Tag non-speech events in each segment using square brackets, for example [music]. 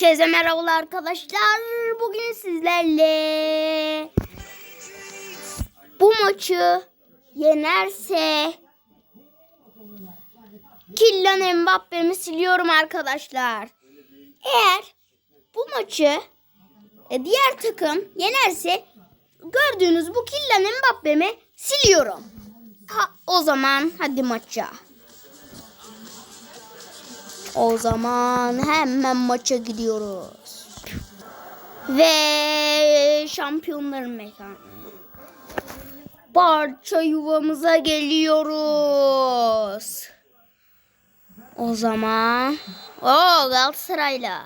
Herkese merhabalar arkadaşlar. Bugün sizlerle bu maçı yenerse Kylian Mbappe'mi siliyorum arkadaşlar. Eğer bu maçı e, diğer takım yenerse gördüğünüz bu Kylian Mbappe'mi siliyorum. Ha, o zaman hadi maça. O zaman hemen maça gidiyoruz. Ve şampiyonların mekanı. Parça yuvamıza geliyoruz. O zaman o Galatasaray'la.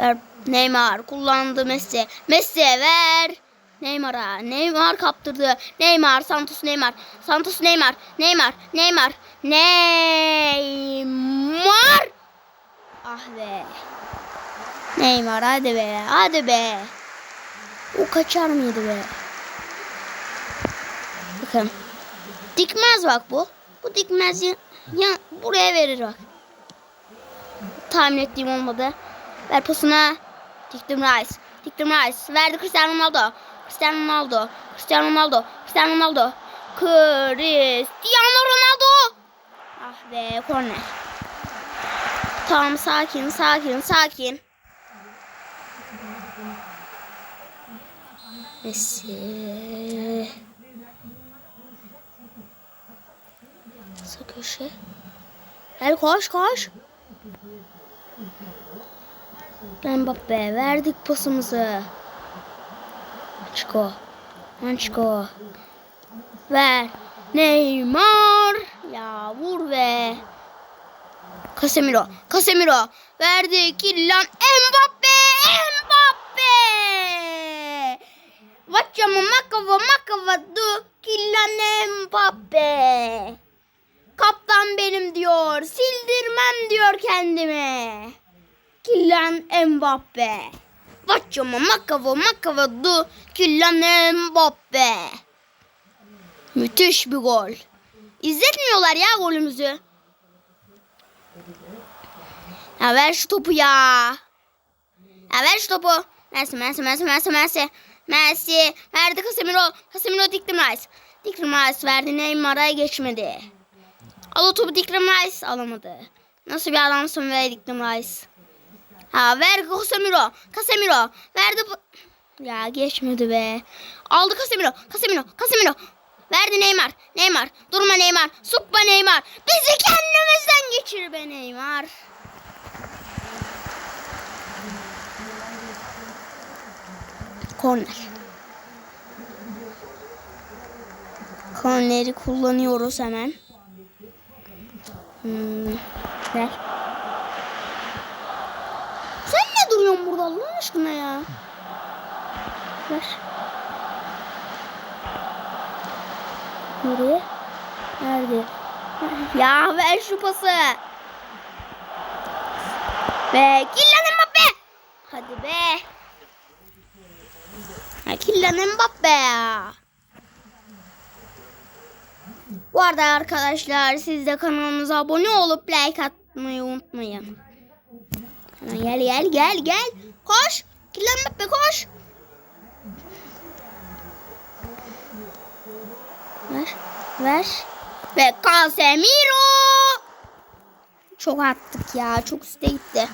Ver Neymar kullandı Messi. Messi'ye ver. Neymar'a. Neymar kaptırdı. Neymar, Santos Neymar. Santos Neymar. Neymar, Neymar. Neymar. Ah be. Neymar hadi be. Hadi be. O kaçar mıydı be? Bakın. Dikmez bak bu. Bu dikmez ya, ya buraya verir bak. Tahmin ettiğim olmadı. Ver pasına. Diktim Rice. Diktim Rice. Verdi Cristiano Ronaldo. Cristiano Ronaldo. Cristiano Ronaldo. Cristiano Ronaldo. Cristiano Ronaldo. Ah be korner. Tamam sakin sakin sakin. Messi. Sağ köşe. Gel koş koş. Mbappe verdik pasımızı. Mançko. Mançko. Ver. Neymar. Ya vur be. Casemiro. Casemiro. Verdi. Kylian Mbappe. Mbappe. Vacama makava makava du. Kylian Mbappe. Kaptan benim diyor. Sildirmem diyor kendime. Kylian Mbappe. Vacama makava makava du. Kylian Mbappe. Müthiş bir gol. İzletmiyorlar ya golümüzü. Ya ver şu topu ya. Ya ver şu topu. Messi, Messi, Messi, Messi, Messi. Messi. Verdi Casemiro. Casemiro Diklim Rice. Diklim Rice verdi Neymar'a geçmedi. Al o topu Diklim Rice alamadı. Nasıl bir adamsın be Diklim Rice. Ha ver Casemiro. Casemiro. Verdi bu... Ya geçmedi be. Aldı Casemiro. Casemiro. Casemiro. Verdi Neymar. Neymar. Durma Neymar. Suppa Neymar. Bizi kendimizden geçir be Neymar. Korner. Korneri kullanıyoruz hemen. Hmm, ver. Allah aşkına ya? Ver. Nereye? Nerede? Ya ver şu pası. Ve Kylian Mbappe. Hadi be. Ya Kylian Mbappe ya. Bu arada arkadaşlar siz de kanalımıza abone olup like atmayı unutmayın. Gel gel gel gel. Koş. Kylian Mbappe koş. Ver. Ver. Ve Casemiro. Çok attık ya. Çok üstte gitti.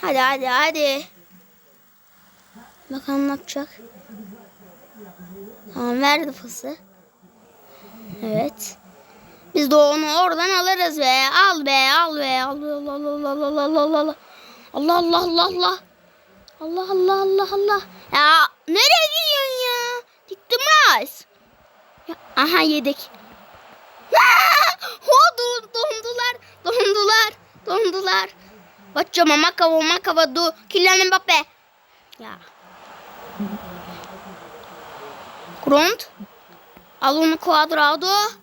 Hadi hadi hadi. Bakalım ne yapacak. Tamam verdi pası. Evet. Biz de onu oradan alırız be. Al be al be. Allah Allah Allah Allah Allah Allah Allah. Allah Allah Allah Allah. Allah Allah Allah. Ya nereye gidiyorsun ya? Diktim Rice. Ya, aha yedik. Ho don- dondular. Dondular. Dondular. Bacama makava makava du. Kylian Mbappe. Ya. Gront. Al onu Cuadrado.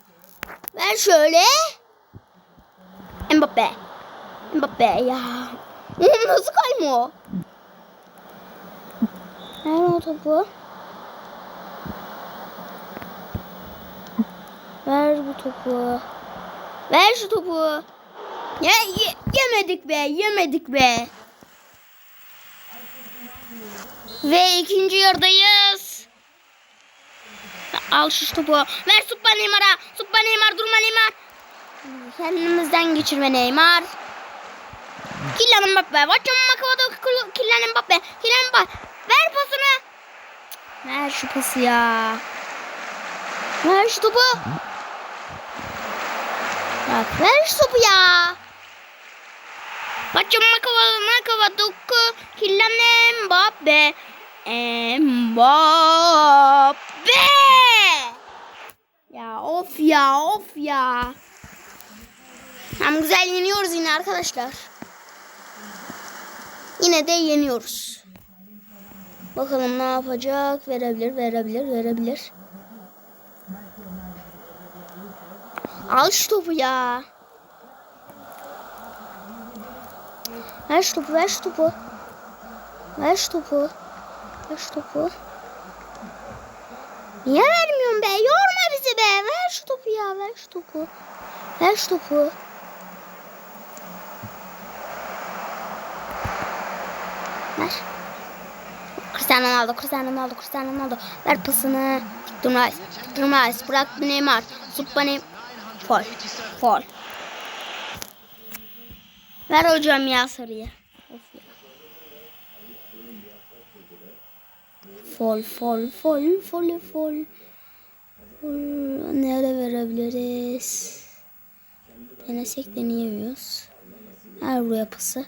Ver şöyle. Mbappe. Mbappe ya. [laughs] Nasıl kayma o? Ver o topu. Ver bu topu. Ver şu topu. Ye, ye- yemedik be, yemedik be. Ve ikinci yarıdayız. Al şu topu. Ver Suppa Neymar'a. Suppa Neymar durma Neymar. Kendimizden geçirme Neymar. Kylian Mbappe. Watcham Makavado Kylian Mbappe. Kylian Mbappe. Ver pasını. Ver şu pası ya. Ver şu topu. Bak ver şu topu ya. Watcham Makavado Makavado Kylian Mbappe. Mbappe. Of ya of ya. Hem güzel yeniyoruz yine arkadaşlar. Yine de yeniyoruz. Bakalım ne yapacak? Verebilir, verebilir, verebilir. Al şu topu ya. Ver şu topu, ver şu topu. Ver şu topu. Ver şu topu. Niye vermiyorsun be? Yorma be. Ver şu topu ya. Ver şu topu. Ver şu topu. Ver. Cristiano Ronaldo, Cristiano Ronaldo, Cristiano Ronaldo. Ver pasını. Victor Rice, Victor Rice. Bırak Neymar. Suppa Neymar. Fol. Fol. Ver hocam ya sarıyı. Of ya. Fol, fol, fol, fol, fol. Nereye verebiliriz? Denesek deneyemiyoruz. Ver buraya pası.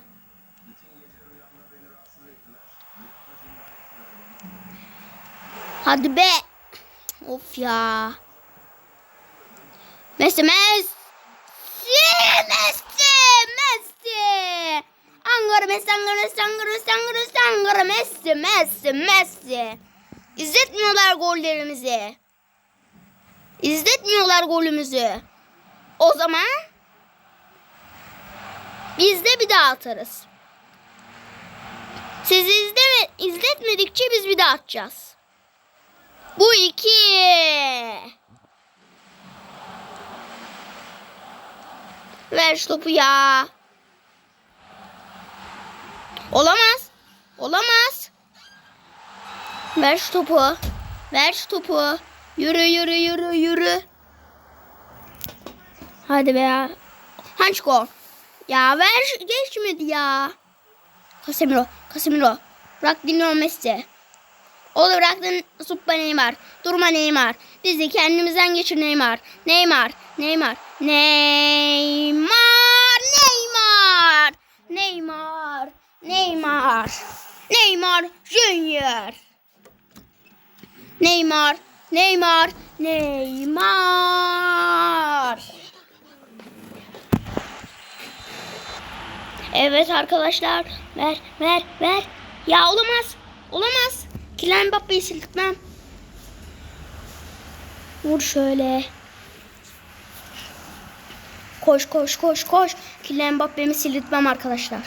Hadi be. Of ya. Messi, Messi. Messi, Messi. Angara Messi, Angara Messi, Angara Messi, Angara Messi, Angara Messi, Messi, Messi. İzletmiyorlar gollerimizi. İzletmiyorlar golümüzü. O zaman biz de bir daha atarız. Siz izleme, izletmedikçe biz bir daha atacağız. Bu iki. Ver şu topu ya. Olamaz. Olamaz. Ver şu topu. Ver şu topu. Yürü yürü yürü yürü. Hadi be. Hançko. Ya ver geçmedi ya. Casemiro. Casemiro. Bırak dinliyor Messi. Oğlum bıraktın Suppa Neymar. Durma Neymar. Bizi kendimizden geçir Neymar. Neymar. Neymar. Neymar. Neymar. Neymar. Neymar. Neymar Junior. Neymar. Neymar. Neymar. Evet arkadaşlar. Ver, ver, ver. Ya olamaz. Olamaz. Kylian Mbappe'yi sildirtmem. Vur şöyle. Koş koş koş koş. Kylian Mbappe'mi sildirtmem arkadaşlar.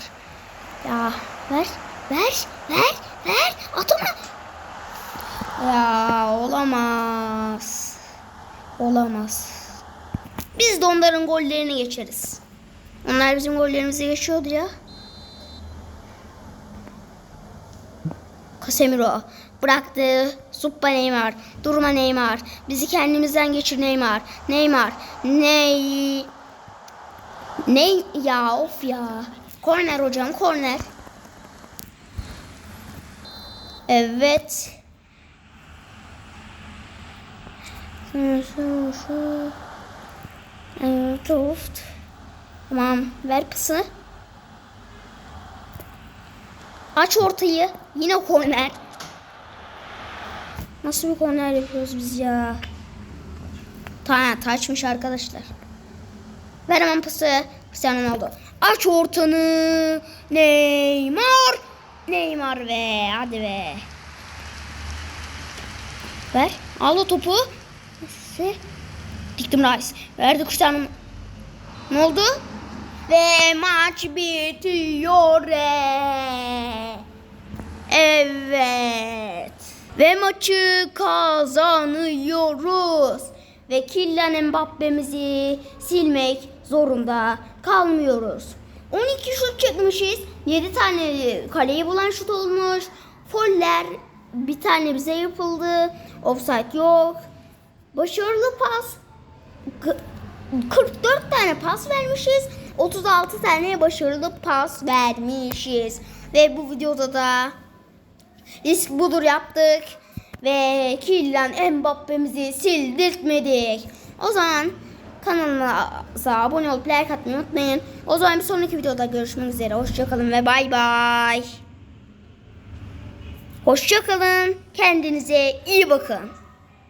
Ya ver, ver, ver, ver. Atama. Ya olamaz. Olamaz. Biz de onların gollerini geçeriz. Onlar bizim gollerimizi geçiyordu ya. Casemiro bıraktı. Suppa Neymar. Durma Neymar. Bizi kendimizden geçir Neymar. Neymar. Ney? Ne ya of ya. Korner hocam korner. Evet. Of. Tamam ver pası. Aç ortayı. Yine korner. Nasıl bir korner yapıyoruz biz ya? Tamam taçmış arkadaşlar. Ver hemen pası. Cristiano Ronaldo. Aç ortanı. Neymar. Neymar be. Hadi be. Ver. Al o topu. Neyse. Diktim Rice. Verdi Cristiano. Ne oldu? Ve maç bitiyor. Evet. Ve maçı kazanıyoruz. Ve Kylian Mbappe'mizi silmek zorunda kalmıyoruz. 12 şut çekmişiz. 7 tane kaleyi bulan şut olmuş. Foller bir tane bize yapıldı. Offside yok. Başarılı pas. K- 44 tane pas vermişiz. 36 tane başarılı pas vermişiz. Ve bu videoda da risk budur yaptık. Ve Kylian Mbappe'mizi sildirtmedik. O zaman kanalımıza abone olup like atmayı unutmayın. O zaman bir sonraki videoda görüşmek üzere. Hoşçakalın ve bay bay. Hoşçakalın. Kendinize iyi bakın.